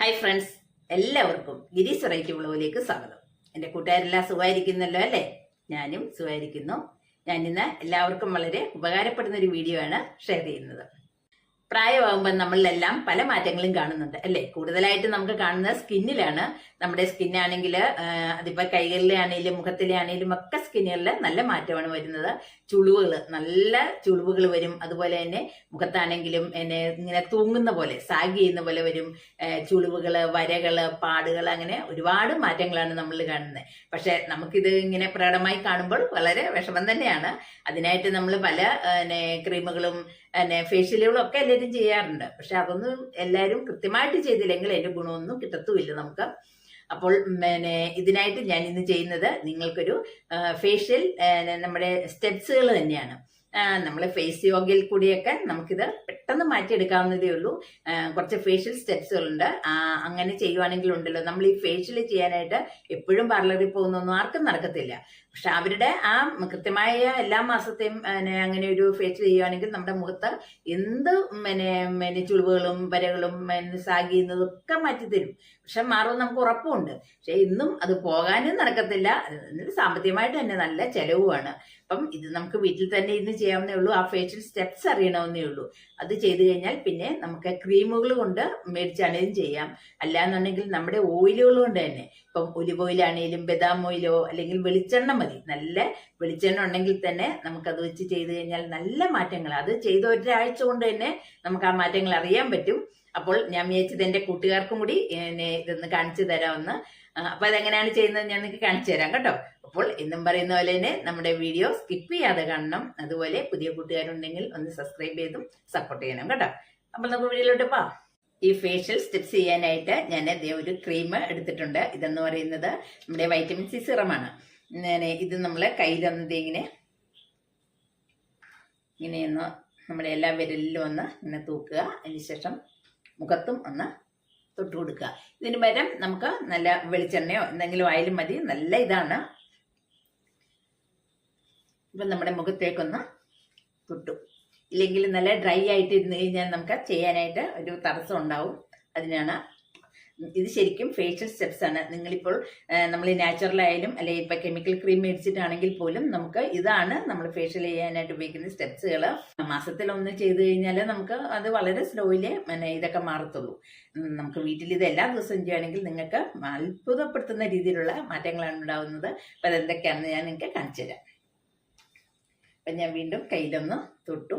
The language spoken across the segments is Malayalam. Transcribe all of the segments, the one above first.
ഹായ് ഫ്രണ്ട്സ് എല്ലാവർക്കും ഗിരീഷ് റൈറ്റ് വ്ളോഗിലേക്ക് സ്വാഗതം. എന്റെ കൂട്ടുകാരെല്ലാം സുഖമായിരിക്കുന്നല്ലോ അല്ലേ? ഞാനും സുഖമായിരിക്കുന്നു. ഞാനിന്ന് എല്ലാവർക്കും വളരെ ഉപകാരപ്പെടുന്ന ഒരു വീഡിയോ ആണ് ഷെയർ ചെയ്യുന്നത്. പ്രായമാകുമ്പോൾ നമ്മളിലെല്ലാം പല മാറ്റങ്ങളും കാണുന്നുണ്ട് അല്ലേ? കൂടുതലായിട്ട് നമുക്ക് കാണുന്നത് സ്കിന്നിലാണ്. നമ്മുടെ സ്കിന്നാണെങ്കിൽ അതിപ്പോൾ കൈകളിലെ ആണെങ്കിലും മുഖത്തിലെ ആണെങ്കിലും ഒക്കെ സ്കിന്നുകളിൽ നല്ല മാറ്റമാണ് വരുന്നത്. ചുളിവുകൾ നല്ല ചുളിവുകൾ വരും. അതുപോലെ തന്നെ മുഖത്താണെങ്കിലും എന്നെ ഇങ്ങനെ തൂങ്ങുന്ന പോലെ സാഗ് ചെയ്യുന്ന പോലെ വരും. ചുളിവുകൾ വരകൾ പാടുകൾ അങ്ങനെ ഒരുപാട് മാറ്റങ്ങളാണ് നമ്മൾ കാണുന്നത്. പക്ഷെ നമുക്കിത് ഇങ്ങനെ പ്രകടമായി കാണുമ്പോൾ വളരെ വിഷമം തന്നെയാണ്. അതിനായിട്ട് നമ്മൾ പല ക്രീമുകളും പിന്നെ ഫേഷ്യലുകളും ഒക്കെ എല്ലാവരും ചെയ്യാറുണ്ട്. പക്ഷെ അതൊന്നും എല്ലാവരും കൃത്യമായിട്ട് ചെയ്തില്ലെങ്കിൽ എന്റെ ഗുണമൊന്നും കിട്ടത്തുമില്ല നമുക്ക്. അപ്പോൾ പിന്നെ ഇതിനായിട്ട് ഞാൻ ഇന്ന് ചെയ്യുന്നത് നിങ്ങൾക്കൊരു ഫേഷ്യൽ നമ്മുടെ സ്റ്റെപ്സുകൾ തന്നെയാണ്. നമ്മൾ ഫേസ് യോഗയിൽ കൂടിയൊക്കെ നമുക്കിത് പെട്ടെന്ന് മാറ്റിയെടുക്കാവുന്നതേ ഉള്ളൂ. കുറച്ച് ഫേഷ്യൽ സ്റ്റെപ്സുകളുണ്ട് അങ്ങനെ ചെയ്യുവാണെങ്കിൽ ഉണ്ടല്ലോ നമ്മൾ ഈ ഫേഷ്യൽ ചെയ്യാനായിട്ട് എപ്പോഴും പാർലറിൽ പോകുന്നൊന്നും ആർക്കും നടക്കത്തില്ല. പക്ഷെ അവരുടെ ആ കൃത്യമായ എല്ലാ മാസത്തെയും പിന്നെ അങ്ങനെ ഒരു ഫേസ് ചെയ്യുകയാണെങ്കിൽ നമ്മുടെ മുഖത്ത് എന്ത് പിന്നെ പിന്നെ ചുളിവുകളും വരകളും പിന്നെ ഒക്കെ മാറ്റി മാറ്റിത്തരും. പക്ഷെ മാറും നമുക്ക് ഉറപ്പുണ്ട്. പക്ഷെ ഇന്നും അത് പോകാനും നടക്കത്തില്ല. സാമ്പത്തികമായിട്ട് തന്നെ നല്ല ചെലവുമാണ്. അപ്പം ഇത് നമുക്ക് വീട്ടിൽ തന്നെ ഇന്ന് ചെയ്യാവുന്നേ ഉള്ളൂ. ആ ഫേഷ്യൽ സ്റ്റെപ്സ് അറിയണമെന്നേ ഉള്ളൂ. അത് ചെയ്തു കഴിഞ്ഞാൽ പിന്നെ നമുക്ക് ക്രീമുകൾ കൊണ്ട് മേടിച്ചാണെങ്കിലും ചെയ്യാം. അല്ലാന്നുണ്ടെങ്കിൽ നമ്മുടെ ഓയിലുകൾ കൊണ്ട് തന്നെ. ഇപ്പം ഒലിവ് ഓയിലാണെങ്കിലും ബദാം ഓയിലോ അല്ലെങ്കിൽ വെളിച്ചെണ്ണ മതി. നല്ല വെളിച്ചെണ്ണ ഉണ്ടെങ്കിൽ തന്നെ നമുക്കത് വെച്ച് ചെയ്ത് കഴിഞ്ഞാൽ നല്ല മാറ്റങ്ങൾ അത് ചെയ്ത ഒരാഴ്ച കൊണ്ട് തന്നെ നമുക്ക് ആ മാറ്റങ്ങൾ അറിയാൻ പറ്റും. അപ്പോൾ ഞാൻ വിചാരിച്ചത് എന്റെ കൂട്ടുകാർക്കും കൂടി എന്നെ ഇതൊന്ന് കാണിച്ചു തരാമെന്ന്. അപ്പൊ അതെങ്ങനെയാണ് ചെയ്യുന്നത് ഞാൻ നിങ്ങൾക്ക് കാണിച്ചു തരാം കേട്ടോ. അപ്പോൾ എന്നും പറയുന്ന പോലെ തന്നെ നമ്മുടെ വീഡിയോ സ്കിപ്പ് ചെയ്യാതെ കാണണം. അതുപോലെ പുതിയ കൂട്ടുകാരുണ്ടെങ്കിൽ ഒന്ന് സബ്സ്ക്രൈബ് ചെയ്തും സപ്പോർട്ട് ചെയ്യണം കേട്ടോ. അപ്പൊ നമുക്ക് വീഡിയോയിലോട്ട് പോവാം. ഈ ഫേഷ്യൽ സ്റ്റെപ്സ് ചെയ്യാനായിട്ട് ഞാൻ ഒരു ക്രീം എടുത്തിട്ടുണ്ട്. ഇതെന്ന് പറയുന്നത് നമ്മുടെ വൈറ്റമിൻ സി സിറമാണ് ഇത് നമ്മൾ കയ്യിലൊന്നത് ഇങ്ങനെ ഇങ്ങനെയൊന്ന് നമ്മുടെ എല്ലാ വിരലിലും ഒന്ന് ഇങ്ങനെ തൂക്കുക. അതിനുശേഷം മുഖത്തും ഒന്ന് തൊട്ട് കൊടുക്കുക. ഇതിന് പകരം നമുക്ക് നല്ല വെളിച്ചെണ്ണയോ എന്തെങ്കിലും ആയാലും മതി. നല്ല ഇതാണ്. ഇപ്പം നമ്മുടെ മുഖത്തേക്കൊന്ന് തൊട്ടു. ഇല്ലെങ്കിൽ നല്ല ഡ്രൈ ആയിട്ട് ഇരുന്ന് കഴിഞ്ഞാൽ നമുക്ക് ചെയ്യാനായിട്ട് ഒരു തടസ്സം ഉണ്ടാവും. അതിനാണ് ഇത് ശരിക്കും ഫേഷ്യൽ സ്റ്റെപ്സ് ആണ്. നിങ്ങളിപ്പോൾ നമ്മൾ നാച്ചുറൽ ആയാലും അല്ലെങ്കിൽ ഇപ്പം കെമിക്കൽ ക്രീം മേടിച്ചിട്ടാണെങ്കിൽ പോലും നമുക്ക് ഇതാണ് നമ്മൾ ഫേഷ്യൽ ചെയ്യാനായിട്ട് ഉപയോഗിക്കുന്ന സ്റ്റെപ്സുകൾ മാസത്തിൽ ഒന്ന് ചെയ്ത് കഴിഞ്ഞാൽ നമുക്ക് അത് വളരെ പിന്നെ ഇതൊക്കെ മാറത്തുള്ളൂ. നമുക്ക് വീട്ടിൽ ഇത് എല്ലാ ദിവസവും ചെയ്യുകയാണെങ്കിൽ നിങ്ങൾക്ക് അത്ഭുതപ്പെടുത്തുന്ന രീതിയിലുള്ള മാറ്റങ്ങളാണ് ഉണ്ടാവുന്നത് അപ്പം അതെന്തൊക്കെയാണെന്ന് ഞാൻ നിങ്ങൾക്ക് കാണിച്ചു തരാം. അപ്പം ഞാൻ വീണ്ടും കയ്യിലൊന്ന് തൊട്ടു.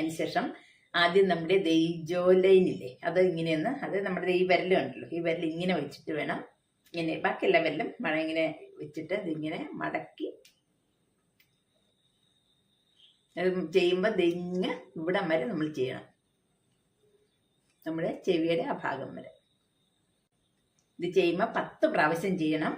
അതിനുശേഷം ആദ്യം നമ്മുടെ ഈ ജോ ലൈനില്ലേ അത് ഇങ്ങനെയൊന്ന് അത് നമ്മുടെ ഈ വിരൽ കണ്ടല്ലോ ഈ വിരൽ ഇങ്ങനെ വെച്ചിട്ട് വേണം ഇങ്ങനെ ബാക്കി എല്ലാ വിരലും മഴ ഇങ്ങനെ വെച്ചിട്ട് ഇതിങ്ങനെ മടക്കി ചെയ്യുമ്പോൾ ദിങ്ങ് ഇവിടം വരെ നമ്മൾ ചെയ്യണം. നമ്മുടെ ചെവിയുടെ ആ ഭാഗം വരെ. ഇത് ചെയ്യുമ്പോൾ പത്ത് പ്രാവശ്യം ചെയ്യണം.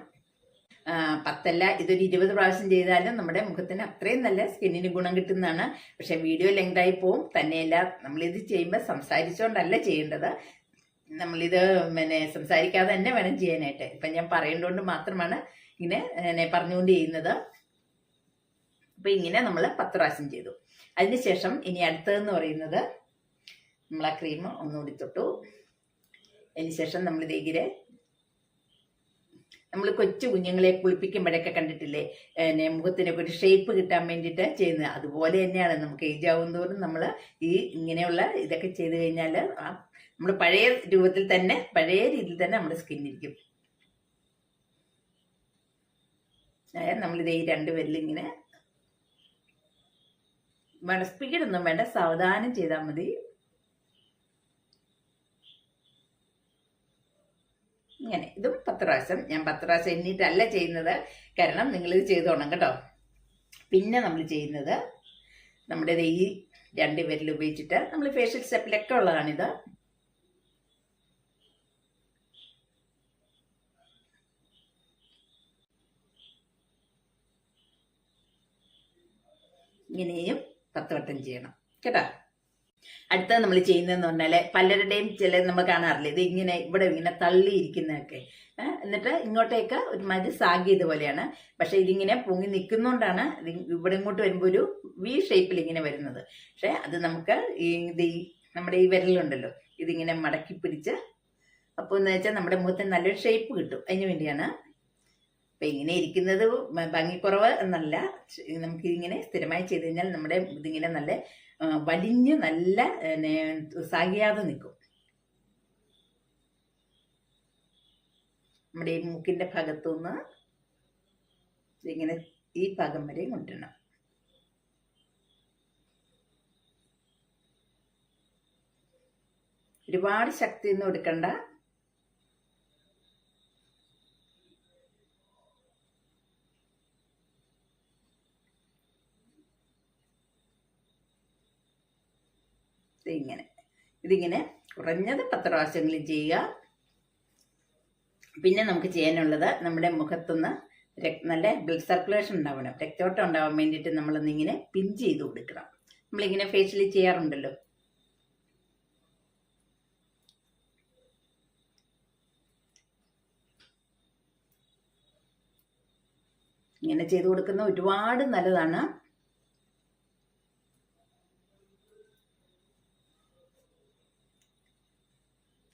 പത്തല്ല ഇതൊരു ഇരുപത് പ്രാവശ്യം ചെയ്താലും നമ്മുടെ മുഖത്തിന് അത്രയും നല്ല സ്കിന്നിന് ഗുണം കിട്ടുന്നതാണ്. പക്ഷെ വീഡിയോ ലെങ്തായി പോവും. തന്നെയല്ല നമ്മളിത് ചെയ്യുമ്പോൾ സംസാരിച്ചുകൊണ്ടല്ല ചെയ്യേണ്ടത്. നമ്മളിത് പിന്നെ സംസാരിക്കാതെ തന്നെ വേണം ചെയ്യാനായിട്ട്. ഇപ്പം ഞാൻ പറയേണ്ടതുകൊണ്ട് മാത്രമാണ് ഇങ്ങനെ എന്നെ പറഞ്ഞുകൊണ്ട് ചെയ്യുന്നത് അപ്പം ഇങ്ങനെ നമ്മൾ പത്ത് പ്രാവശ്യം ചെയ്തു. അതിനുശേഷം ഇനി അടുത്തതെന്ന് പറയുന്നത് നമ്മൾ ആ ക്രീം ഒന്നുകൂടി തൊട്ടു. അതിനുശേഷം നമ്മൾ ഇതേക്കിരെ നമ്മൾ കൊച്ചു കുഞ്ഞുങ്ങളെ കുളിപ്പിക്കുമ്പോഴൊക്കെ കണ്ടിട്ടില്ലേ? പിന്നെ മുഖത്തിനൊക്കെ ഒരു ഷേപ്പ് കിട്ടാൻ വേണ്ടിയിട്ട് ചെയ്യുന്നത്. അതുപോലെ തന്നെയാണ് നമുക്ക് ഏജ് ആവുന്നതോറും നമ്മൾ ഈ ഇങ്ങനെയുള്ള ഇതൊക്കെ ചെയ്ത് കഴിഞ്ഞാൽ നമ്മൾ പഴയ രൂപത്തിൽ തന്നെ പഴയ രീതിയിൽ തന്നെ നമ്മുടെ സ്കിന്നിരിക്കും നമ്മളിത് ഈ രണ്ട് പേരിലിങ്ങനെ വേണ്ട സ്പീഡൊന്നും വേണ്ട. സാവധാനം ചെയ്താൽ മതി. ഇങ്ങനെ ഇതും പത്ത് പ്രാവശ്യം ഞാൻ പത്ത് പ്രാവശ്യം എണ്ണീട്ടല്ല ചെയ്യുന്നത്. കാരണം നിങ്ങൾ നിങ്ങളിത് ചെയ്തോണം കേട്ടോ. പിന്നെ നമ്മൾ ചെയ്യുന്നത് നമ്മുടെ ഈ രണ്ട് വിരൽ ഉപയോഗിച്ചിട്ട് നമ്മൾ ഫേഷ്യൽ സ്റ്റെപ്പിലൊക്കെ ഉള്ളതാണിത്. ഇങ്ങനെയും പത്ത് വട്ടം ചെയ്യണം. കേട്ടോ. അടുത്തത് നമ്മൾ ചെയ്യുന്നതെന്ന് പറഞ്ഞാൽ പലരുടെയും ചില നമ്മൾ കാണാറില്ല? ഇത് ഇങ്ങനെ ഇവിടെ ഇങ്ങനെ തള്ളിയിരിക്കുന്നതൊക്കെ. എന്നിട്ട് ഇങ്ങോട്ടേക്ക് ഒരു മതി സാഗ് ഇതുപോലെയാണ്. പക്ഷെ ഇതിങ്ങനെ പൊങ്ങി നിൽക്കുന്നോണ്ടാണ് ഇവിടെ ഇങ്ങോട്ട് വരുമ്പോൾ ഒരു വി ഷേപ്പിൽ ഇങ്ങനെ വരുന്നത്. പക്ഷെ അത് നമുക്ക് ഈ നമ്മുടെ ഈ വിരലുണ്ടല്ലോ ഇതിങ്ങനെ മടക്കി പിടിച്ച് അപ്പോൾ എന്ന് വെച്ചാൽ നമ്മുടെ മുഖത്തിന് നല്ലൊരു ഷേപ്പ് കിട്ടും. അതിന് വേണ്ടിയാണ് അപ്പം ഇങ്ങനെ ഇരിക്കുന്നത് ഭംഗിക്കുറവ് എന്നല്ല. നമുക്ക് ഇങ്ങനെ സ്ഥിരമായി ചെയ്ത് കഴിഞ്ഞാൽ നമ്മുടെ ഇതിങ്ങനെ നല്ല വലിഞ്ഞ് നല്ല സാകിയാതെ നിൽക്കും. നമ്മുടെ ഈ മൂക്കിന്റെ ഭാഗത്തുനിന്ന് ഇങ്ങനെ ഈ ഭാഗം വരെ കൊണ്ടുവരണം ഒരുപാട് ശക്തിയൊന്നും എടുക്കണ്ട ദേ ഇങ്ങനെ ഇതിങ്ങനെ കുറഞ്ഞത് പത്ത് പ്രാവശ്യമെങ്കിലും ചെയ്യുക. പിന്നെ നമുക്ക് ചെയ്യാനുള്ളത് നമ്മുടെ മുഖത്തുനിന്ന് നല്ല ബ്ലഡ് സർക്കുലേഷൻ ഉണ്ടാവണം. രക്തോട്ടം ഉണ്ടാവാൻ വേണ്ടിയിട്ട് നമ്മളൊന്നിങ്ങനെ പിൻ ചെയ്ത് കൊടുക്കണം. നമ്മളിങ്ങനെ ഫേഷ്യലി ചെയ്യാറുണ്ടല്ലോ. ഇങ്ങനെ ചെയ്ത് കൊടുക്കുന്ന ഒരുപാട് നല്ലതാണ്.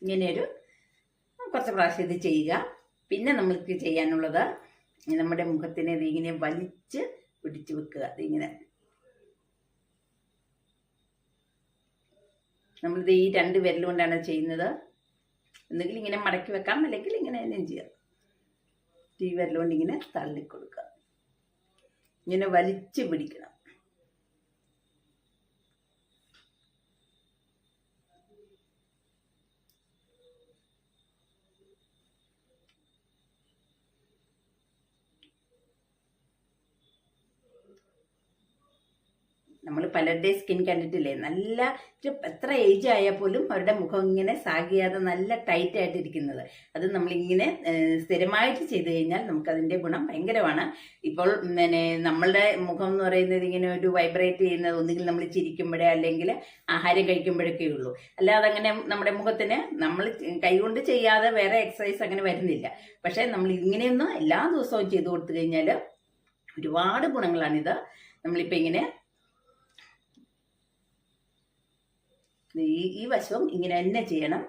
ഇങ്ങനെയൊരു കുറച്ച് പ്രാവശ്യം ഇത് ചെയ്യുക. പിന്നെ നമ്മൾക്ക് ചെയ്യാനുള്ളത് നമ്മുടെ മുഖത്തിനെ ഇങ്ങനെ വലിച്ച് പിടിച്ചു വെക്കുക. ഇതിങ്ങനെ നമ്മളിത് ഈ രണ്ട് വിരൽ കൊണ്ടാണ് ചെയ്യുന്നത്. ഒന്നുകിൽ ഇങ്ങനെ മടക്കി വെക്കാം അല്ലെങ്കിൽ ഇങ്ങനെ തന്നെ ചെയ്യാം ഈ വിരൽ കൊണ്ട് ഇങ്ങനെ തള്ളിക്കൊടുക്കുക ഇങ്ങനെ വലിച്ചു പിടിക്കണം. നമ്മൾ പലരുടെ സ്കിൻ കണ്ടിട്ടില്ലേ? നല്ല എത്ര ഏജ് ആയാൽ പോലും അവരുടെ മുഖം ഇങ്ങനെ സാഗിയാതെ നല്ല ടൈറ്റ് ആയിട്ട് ഇരിക്കുന്നത്. അത് നമ്മളിങ്ങനെ സ്ഥിരമായിട്ട് ചെയ്ത് കഴിഞ്ഞാൽ നമുക്കതിന്റെ ഗുണം ഭയങ്കരമാണ്. ഇപ്പോൾ പിന്നെ നമ്മളുടെ മുഖം എന്ന് പറയുന്നത് ഇങ്ങനെ ഒരു വൈബ്രേറ്റ് ചെയ്യുന്നത് ഒന്നുകിൽ നമ്മൾ ചിരിക്കുമ്പോഴേ അല്ലെങ്കിൽ ആഹാരം കഴിക്കുമ്പോഴൊക്കെ ഉള്ളൂ. അല്ലാതെ അങ്ങനെ നമ്മുടെ മുഖത്തിന് നമ്മൾ കൈകൊണ്ട് ചെയ്യാതെ വേറെ എക്സസൈസ് അങ്ങനെ വരുന്നില്ല. പക്ഷേ നമ്മൾ ഇങ്ങനെയൊന്നും എല്ലാ ദിവസവും ചെയ്തു കൊടുത്തു കഴിഞ്ഞാൽ ഒരുപാട് ഗുണങ്ങളാണിത്. നമ്മളിപ്പോൾ ഇങ്ങനെ ഈ ഈ വശവും ഇങ്ങനെ തന്നെ ചെയ്യണം.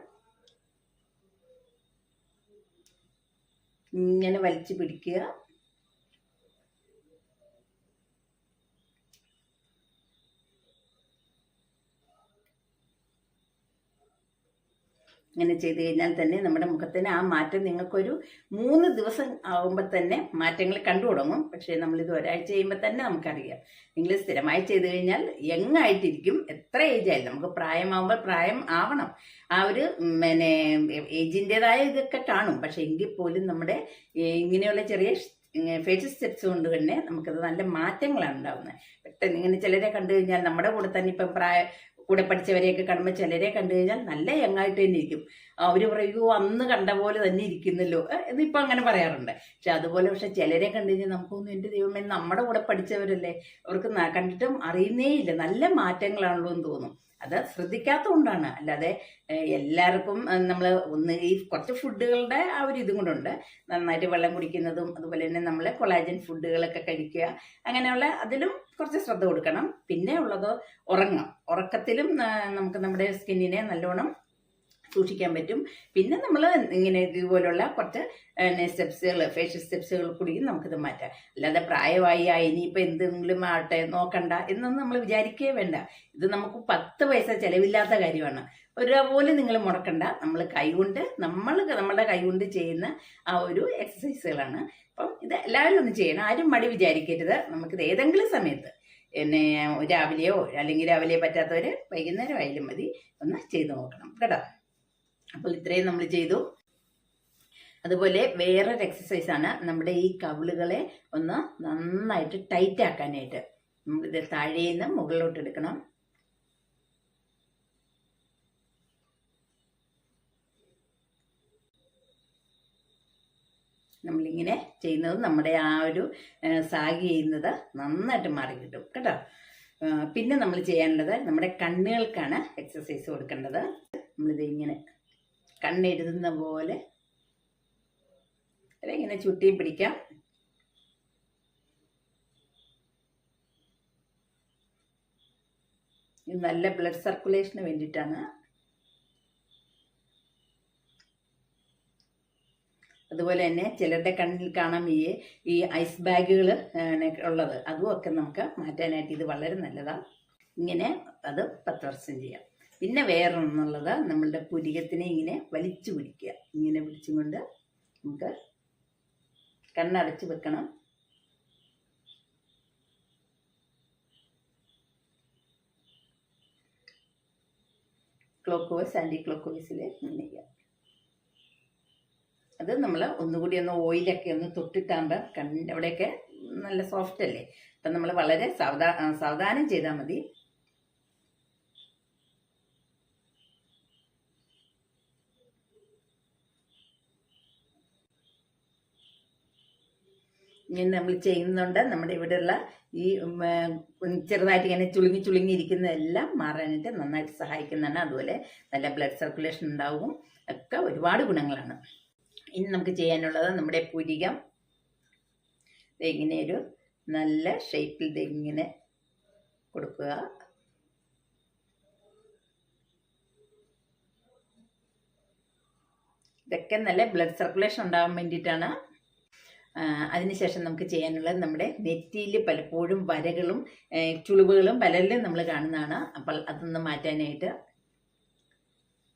ഇങ്ങനെ വലിച്ചു പിടിക്കുക. ഇങ്ങനെ ചെയ്ത് കഴിഞ്ഞാൽ തന്നെ നമ്മുടെ മുഖത്തിന് ആ മാറ്റം നിങ്ങൾക്കൊരു മൂന്ന് ദിവസം ആകുമ്പോൾ തന്നെ മാറ്റങ്ങൾ കണ്ടു തുടങ്ങും. പക്ഷേ നമ്മളിത് ഒരാഴ്ച ചെയ്യുമ്പോൾ തന്നെ നമുക്കറിയാം. നിങ്ങൾ സ്ഥിരമായി ചെയ്ത് കഴിഞ്ഞാൽ യങ് ആയിട്ടിരിക്കും എത്ര ഏജ് ആയാലും നമുക്ക് പ്രായമാകുമ്പോൾ പ്രായം ആവണം. ആ ഒരു പിന്നെ ഏജിന്റെതായ ഇതൊക്കെ കാണും. പക്ഷെ എങ്കിൽ പോലും നമ്മുടെ ഇങ്ങനെയുള്ള ചെറിയ ഫേസ് സ്റ്റെപ്സ് കൊണ്ട് തന്നെ നമുക്കത് നല്ല മാറ്റങ്ങളാണ് ഉണ്ടാവുന്നത്. പെട്ടെന്ന് ഇങ്ങനെ ചിലരെ കണ്ടു കഴിഞ്ഞാൽ നമ്മുടെ കൂടെ തന്നെ ഇപ്പം പ്രായ കൂടെ പഠിച്ചവരെയൊക്കെ കാണുമ്പോൾ ചിലരെ കണ്ടു കഴിഞ്ഞാൽ നല്ല യങ്ങായിട്ട് തന്നെ ഇരിക്കും. അവർ പറയൂ അന്ന് കണ്ട പോലെ തന്നെ ഇരിക്കുന്നല്ലോ. എന്നിപ്പോൾ അങ്ങനെ പറയാറുണ്ട്. പക്ഷെ അതുപോലെ പക്ഷെ ചിലരെ കണ്ടു കഴിഞ്ഞാൽ നമുക്കൊന്നും എന്റെ ദൈവമേ നമ്മുടെ കൂടെ പഠിച്ചവരല്ലേ? അവർക്ക് കണ്ടിട്ടും അറിയുന്നേ ഇല്ല നല്ല മാറ്റങ്ങളാണല്ലോ എന്ന് തോന്നും. അത് ശ്രദ്ധിക്കാത്തതുകൊണ്ടാണ്. അല്ലാതെ എല്ലാവർക്കും നമ്മൾ ഒന്ന് ഈ കുറച്ച് ഫുഡുകളുടെ ആ ഒരു ഇതും കൊണ്ടുണ്ട് നന്നായിട്ട് വെള്ളം കുടിക്കുന്നതും അതുപോലെ തന്നെ നമ്മൾ കൊളാജൻ ഫുഡുകളൊക്കെ കഴിക്കുക അങ്ങനെയുള്ള അതിലും കുറച്ച് ശ്രദ്ധ കൊടുക്കണം. പിന്നെ ഉള്ളത് ഉറങ്ങാം ഉറക്കത്തിലും നമുക്ക് നമ്മുടെ സ്കിന്നിനെ നല്ലോണം സൂക്ഷിക്കാൻ പറ്റും. പിന്നെ നമ്മൾ ഇങ്ങനെ ഇതുപോലുള്ള കുറച്ച് സ്റ്റെപ്സുകൾ ഫേഷ്യൽ സ്റ്റെപ്സുകൾ കൂടിയും നമുക്കിത് മാറ്റാം. അല്ലാതെ പ്രായമായി ഇനിയിപ്പോൾ എന്തെങ്കിലും ആവട്ടെ നോക്കണ്ട എന്നൊന്നും നമ്മൾ വിചാരിക്കേ വേണ്ട. ഇത് നമുക്ക് പത്ത് പൈസ ചിലവില്ലാത്ത കാര്യമാണ്. ഒരുപോലെ നിങ്ങൾ മുടക്കണ്ട. നമ്മൾ കൈകൊണ്ട് നമ്മൾ നമ്മുടെ കൈകൊണ്ട് ചെയ്യുന്ന ആ ഒരു എക്സസൈസുകളാണ്. അപ്പം ഇത് എല്ലാവരും ഒന്ന് ചെയ്യണം. ആരും മടി വിചാരിക്കരുത്. നമുക്കിത് ഏതെങ്കിലും സമയത്ത് പിന്നെ രാവിലെയോ അല്ലെങ്കിൽ രാവിലെ പറ്റാത്തവർ വൈകുന്നേരം ആയാലും മതി. ഒന്ന് ചെയ്ത് നോക്കണം. കേട്ടോ? അപ്പോൾ ഇത്രയും നമ്മൾ ചെയ്തു. അതുപോലെ വേറൊരു എക്സസൈസ് ആണ് നമ്മുടെ ഈ കവിളുകളെ ഒന്ന് നന്നായിട്ട് ടൈറ്റ് ആക്കാനായിട്ട്. നമ്മളിത് താഴേന്ന് മുകളിലോട്ട് എടുക്കണം. നമ്മളിങ്ങനെ ചെയ്യുന്നത് നമ്മുടെ ആ ഒരു സാഗ് ചെയ്യുന്നത് നന്നായിട്ട് മാറി കിട്ടും. കേട്ടോ? പിന്നെ നമ്മൾ ചെയ്യാനുള്ളത് നമ്മുടെ കണ്ണുകൾക്കാണ് എക്സസൈസ് കൊടുക്കേണ്ടത്. നമ്മളിത് ഇങ്ങനെ കണ്ണെഴുതുന്ന പോലെ. ഇങ്ങനെ ചുട്ടി പിടിക്കാം. ഇത് നല്ല ബ്ലഡ് സർക്കുലേഷന് വേണ്ടിയിട്ടാണ്. അതുപോലെ തന്നെ ചിലരുടെ കണ്ണിൽ കാണാൻ ഈ ഈ ഐസ് ബാഗുകൾ ഉള്ളത്. അതും ഒക്കെ നമുക്ക് മാറ്റാനായിട്ട് ഇത് വളരെ നല്ലതാണ്. ഇങ്ങനെ അത് പത്ത് വർഷം ചെയ്യാം. പിന്നെ വേറൊന്നുള്ളത് നമ്മളുടെ പുരികത്തിനെ ഇങ്ങനെ വലിച്ചു പിടിക്കുക. ഇങ്ങനെ പിടിച്ചും കൊണ്ട് നമുക്ക് കണ്ണടച്ച് വെക്കണം. ക്ലോക്ക് വൈസ് ആന്റി ക്ലോക്ക് വൈസിൽ ഇങ്ങനെ അത് നമ്മൾ ഒന്നുകൂടി ഒന്ന് ഓയിലൊക്കെ ഒന്ന് തൊട്ടിട്ടാകുമ്പോൾ കണ്ണിന്റെ അവിടെയൊക്കെ നല്ല സോഫ്റ്റ് അല്ലേ? അപ്പം നമ്മൾ വളരെ സാവധാ സാവധാനം ചെയ്താൽ മതി. ഇങ്ങനെ നമ്മൾ ചെയ്യുന്നുണ്ട്. നമ്മുടെ ഇവിടെയുള്ള ഈ ചെറുതായിട്ട് ഇങ്ങനെ ചുളുങ്ങി ചുളുങ്ങി ഇരിക്കുന്നതെല്ലാം മാറാനായിട്ട് നന്നായിട്ട് സഹായിക്കുന്നതാണ്. അതുപോലെ നല്ല ബ്ലഡ് സർക്കുലേഷൻ ഉണ്ടാവും. ഒക്കെ ഒരുപാട് ഗുണങ്ങളാണ്. ഇനി നമുക്ക് ചെയ്യാനുള്ളത് നമ്മുടെ പുരികം. ഇങ്ങനെ ഒരു നല്ല ഷേപ്പിൽ ഇങ്ങനെ കൊടുക്കുക. ഇതൊക്കെ നല്ല ബ്ലഡ് സർക്കുലേഷൻ ഉണ്ടാകാൻ വേണ്ടിയിട്ടാണ്. അതിനുശേഷം നമുക്ക് ചെയ്യാനുള്ളത് നമ്മുടെ നെറ്റിയിൽ പലപ്പോഴും വരകളും ചുളിവുകളും പലരിലും നമ്മൾ കാണുന്നതാണ്. അപ്പോൾ അതൊന്ന് മാറ്റാനായിട്ട്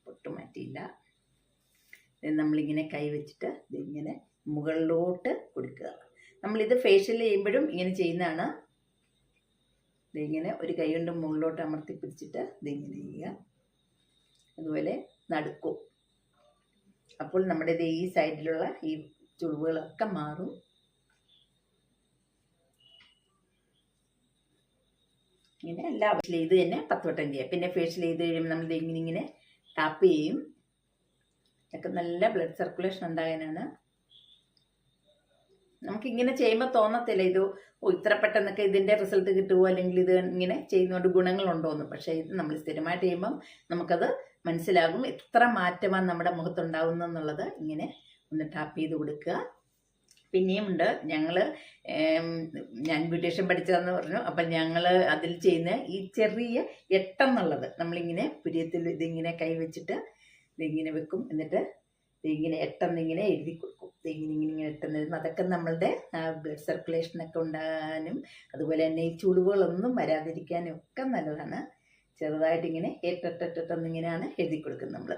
ഒട്ടും മാറ്റിയില്ല. നമ്മളിങ്ങനെ കൈവച്ചിട്ട് ഇതിങ്ങനെ മുകളിലോട്ട് കൊടുക്കുക. നമ്മളിത് ഫേഷ്യൽ ചെയ്യുമ്പോഴും ഇങ്ങനെ ചെയ്യുന്നതാണ്. ഇതിങ്ങനെ ഒരു കൈ കൊണ്ട് മുകളിലോട്ട് അമർത്തി പിടിച്ചിട്ട് ഇതിങ്ങനെ ചെയ്യുക. അതുപോലെ നടുക്കും. അപ്പോൾ നമ്മുടെ ഈ സൈഡിലുള്ള ഈ ചുളിവുകളൊക്കെ മാറും. ഇങ്ങനെ എല്ലാ ഫേഷ്യൽ ചെയ്ത് തന്നെ പത്ത് വട്ടം ചെയ്യാം പിന്നെ ഫേഷ്യൽ ചെയ്ത് കഴിയുമ്പോൾ നമ്മൾ ഇങ്ങനെ ഇങ്ങനെ ടാപ്പ് ചെയ്യും. ഒക്കെ നല്ല ബ്ലഡ് സർക്കുലേഷൻ ഉണ്ടാകാനാണ്. നമുക്ക് ഇങ്ങനെ ചെയ്യുമ്പോൾ തോന്നത്തില്ല. ഇത് ഇത്ര പെട്ടെന്നൊക്കെ ഇതിന്റെ റിസൾട്ട് കിട്ടുമോ അല്ലെങ്കിൽ ഇത് ഇങ്ങനെ ചെയ്യുന്നതുകൊണ്ട് ഗുണങ്ങളുണ്ടോയെന്ന് പക്ഷേ ഇത് നമ്മൾ സ്ഥിരമായിട്ട് ചെയ്യുമ്പം നമുക്കത് മനസ്സിലാകും. എത്ര മാറ്റമാണ് നമ്മുടെ മുഖത്തുണ്ടാകുന്നതെന്നുള്ളത് ഇങ്ങനെ ഒന്ന് ടാപ്പ് ചെയ്ത് കൊടുക്കുക. പിന്നെയും ഉണ്ട് ഞങ്ങൾ ഞാൻ ബ്യൂട്ടീഷ്യൻ പഠിച്ചതെന്ന് പറഞ്ഞു. അപ്പം ഞങ്ങൾ അതിൽ ചെയ്യുന്ന ഈ ചെറിയ എട്ടെന്നുള്ളത് നമ്മളിങ്ങനെ പുരിയത്തിൽ ഇതിങ്ങനെ കൈവച്ചിട്ട് ഇതിങ്ങനെ വെക്കും. എന്നിട്ട് ഇതിങ്ങനെ എട്ടെന്നിങ്ങനെ എഴുതി കൊടുക്കും. ഇങ്ങനെ ഇങ്ങനെ എട്ടെന്നിരുന്നു അതൊക്കെ നമ്മളുടെ ബ്ലഡ് സർക്കുലേഷനൊക്കെ ഉണ്ടാകാനും അതുപോലെ തന്നെ ഈ ചുളിവുകളൊന്നും വരാതിരിക്കാനും ഒക്കെ നല്ലതാണ്. ചെറുതായിട്ടിങ്ങനെ എട്ടെട്ടെട്ടെന്നിങ്ങനെയാണ് എഴുതി കൊടുക്കുന്നത് നമ്മൾ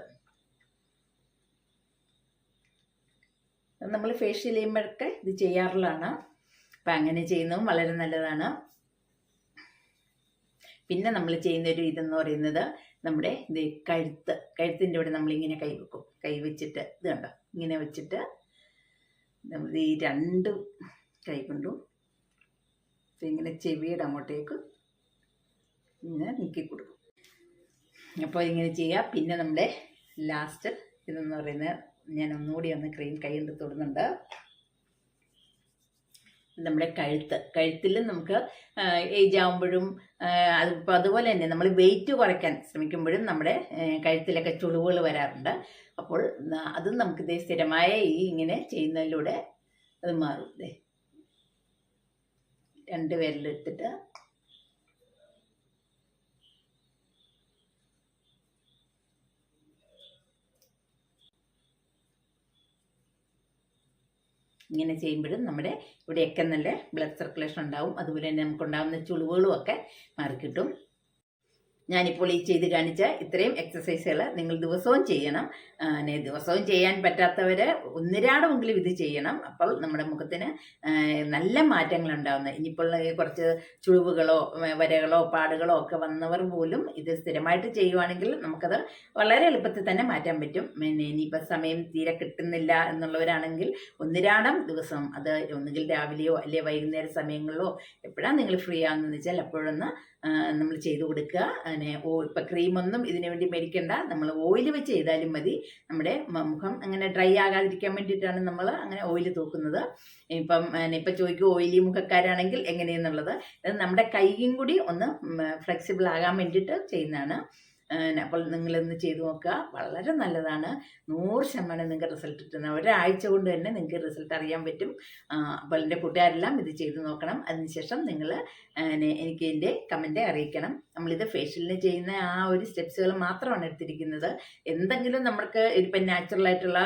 നമ്മൾ ഫേഷ്യൽ ചെയ്യുമ്പോഴൊക്കെ ഇത് ചെയ്യാറുള്ളതാണ്. അപ്പം അങ്ങനെ ചെയ്യുന്നതും വളരെ നല്ലതാണ്. പിന്നെ നമ്മൾ ചെയ്യുന്ന ഒരു ഇതെന്ന് പറയുന്നത് നമ്മുടെ ഇത് കഴുത്ത് കഴുത്തിന്റെ ഇവിടെ നമ്മളിങ്ങനെ കൈ വെക്കും. കൈ വെച്ചിട്ട് ഇത് കണ്ടോ? ഇങ്ങനെ വെച്ചിട്ട് നമ്മൾ ഈ രണ്ട് കൈ കൊണ്ടും ഇങ്ങനെ ചെവിയുടെ അങ്ങോട്ടേക്ക് ഇങ്ങനെ നീക്കി കൊടുക്കും. അപ്പോൾ ഇങ്ങനെ ചെയ്യുക പിന്നെ നമ്മുടെ ലാസ്റ്റ് ഇതെന്ന് പറയുന്നത് ഞാൻ ഒന്നുകൂടി ഒന്ന് ക്രീം കൈ തൊടുന്നുണ്ട്. നമ്മുടെ കഴുത്ത് കഴുത്തിൽ നമുക്ക് ഏജ് ആകുമ്പോഴും അത് അതുപോലെ തന്നെ നമ്മൾ വെയിറ്റ് കുറയ്ക്കാൻ ശ്രമിക്കുമ്പോഴും നമ്മുടെ കഴുത്തിലൊക്കെ ചുളിവുകൾ വരാറുണ്ട്. അപ്പോൾ അതും നമുക്ക് ഇതേ സ്ഥിരമായ ഈ ഇങ്ങനെ ചെയ്യുന്നതിലൂടെ അത് മാറും ദേ. രണ്ട് പേരിലെടുത്തിട്ട് ഇങ്ങനെ ചെയ്യുമ്പോഴും നമ്മുടെ ഇവിടെയൊക്കെ നല്ല ബ്ലഡ് സർക്കുലേഷൻ ഉണ്ടാവും. അതുപോലെ തന്നെ നമുക്ക് നമുക്കുണ്ടാകുന്ന ചുളിവുകളും ഒക്കെ മാറിക്കിട്ടും. ഞാനിപ്പോൾ ഈ ചെയ്ത് കാണിച്ച ഇത്രയും എക്സസൈസുകൾ നിങ്ങൾ ദിവസവും ചെയ്യണം. ദിവസവും ചെയ്യാൻ പറ്റാത്തവർ ഒന്നിരാടമെങ്കിലും ഇത് ചെയ്യണം. അപ്പോൾ നമ്മുടെ മുഖത്തിന് നല്ല മാറ്റങ്ങൾ ഉണ്ടാകുന്നത് ഇനിയിപ്പോൾ കുറച്ച് ചുളിവുകളോ വരകളോ പാടുകളോ ഒക്കെ വന്നവർ പോലും ഇത് സ്ഥിരമായിട്ട് ചെയ്യുവാണെങ്കിൽ നമുക്കത് വളരെ എളുപ്പത്തിൽ തന്നെ മാറ്റാൻ പറ്റും. പിന്നെ ഇനിയിപ്പോൾ സമയം തീരെ കിട്ടുന്നില്ല എന്നുള്ളവരാണെങ്കിൽ ഒന്നിരാടം ദിവസം അത് ഒന്നുകിൽ രാവിലെയോ അല്ലെ വൈകുന്നേര സമയങ്ങളിലോ എപ്പോഴാണ് നിങ്ങൾ ഫ്രീ ആകുന്നതെന്ന് വെച്ചാൽ അപ്പോഴൊന്ന് നമ്മൾ ചെയ്തു കൊടുക്കുക. അങ്ങനെ ഓ ഇപ്പം ക്രീമൊന്നും ഇതിനു വേണ്ടി മേടിക്കേണ്ട. നമ്മൾ ഓയിൽ വെച്ച് ചെയ്താലും മതി. നമ്മുടെ മുഖം അങ്ങനെ ഡ്രൈ ആകാതിരിക്കാൻ വേണ്ടിയിട്ടാണ് നമ്മൾ അങ്ങനെ ഓയിൽ തൂക്കുന്നത്. ഇപ്പം പിന്നെ ഇപ്പം ചോദിക്കും ഓയിലി മുഖക്കാരാണെങ്കിൽ എങ്ങനെയെന്നുള്ളത്. നമ്മുടെ കൈയും കൂടി ഒന്ന് ഫ്ലെക്സിബിൾ ആകാൻ വേണ്ടിയിട്ട് ചെയ്യുന്നതാണ്. അപ്പോൾ നിങ്ങളിന്ന് ചെയ്തു നോക്കുക. വളരെ നല്ലതാണ്. നൂറ് ശതമാനം നിങ്ങൾക്ക് റിസൾട്ട് കിട്ടുന്ന ഒരാഴ്ച കൊണ്ട് തന്നെ നിങ്ങൾക്ക് റിസൾട്ട് അറിയാൻ പറ്റും. അപ്പോൾ എന്റെ കൂട്ടുകാരെല്ലാം ഇത് ചെയ്തു നോക്കണം. അതിനുശേഷം നിങ്ങൾ എനിക്ക് എന്റെ കമന്റ് അറിയിക്കണം. നമ്മളിത് ഫേഷ്യലിന് ചെയ്യുന്ന ആ ഒരു സ്റ്റെപ്സുകൾ മാത്രമാണ് എടുത്തിരിക്കുന്നത്. എന്തെങ്കിലും നമ്മൾക്ക് ഇപ്പം നാച്ചുറൽ ആയിട്ടുള്ള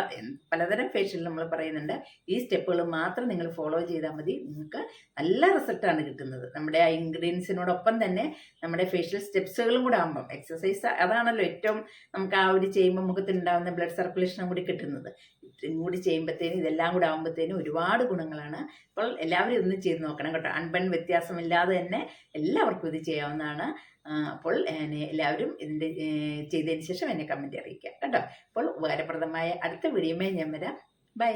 പലതരം ഫേഷ്യൽ നമ്മൾ പറയുന്നുണ്ട്. ഈ സ്റ്റെപ്പുകൾ മാത്രം നിങ്ങൾ ഫോളോ ചെയ്താൽ മതി. നിങ്ങൾക്ക് നല്ല റിസൾട്ടാണ് കിട്ടുന്നത്. നമ്മുടെ ആ ഇൻഗ്രീഡിയൻസിനോടൊപ്പം തന്നെ നമ്മുടെ ഫേഷ്യൽ സ്റ്റെപ്സുകളും കൂടെ ആകുമ്പം എക്സസൈസ് അതാണല്ലോ ഏറ്റവും നമുക്ക് ആ ഒരു ചെയ്യുമ്പോൾ മുഖത്തുണ്ടാകുന്ന ബ്ലഡ് സർക്കുലേഷനും കൂടി കിട്ടുന്നത്. ഇത്രയും കൂടി ചെയ്യുമ്പോഴത്തേനും ഇതെല്ലാം കൂടി ആകുമ്പോഴത്തേനും ഒരുപാട് ഗുണങ്ങളാണ്. അപ്പോൾ എല്ലാവരും ഇതൊന്ന് ചെയ്ത് നോക്കണം കേട്ടോ. അൺബൺ വ്യത്യാസമില്ലാതെ തന്നെ എല്ലാവർക്കും ഇത് ചെയ്യാവുന്നതാണ്. അപ്പോൾ എല്ലാവരും ഇതിന്റെ ചെയ്തതിന് ശേഷം എന്നെ കമന്റ് അറിയിക്കുക കേട്ടോ. അപ്പോൾ ഉപകാരപ്രദമായ അടുത്ത വീഡിയോമേ ഞാൻ വരാം. ബൈ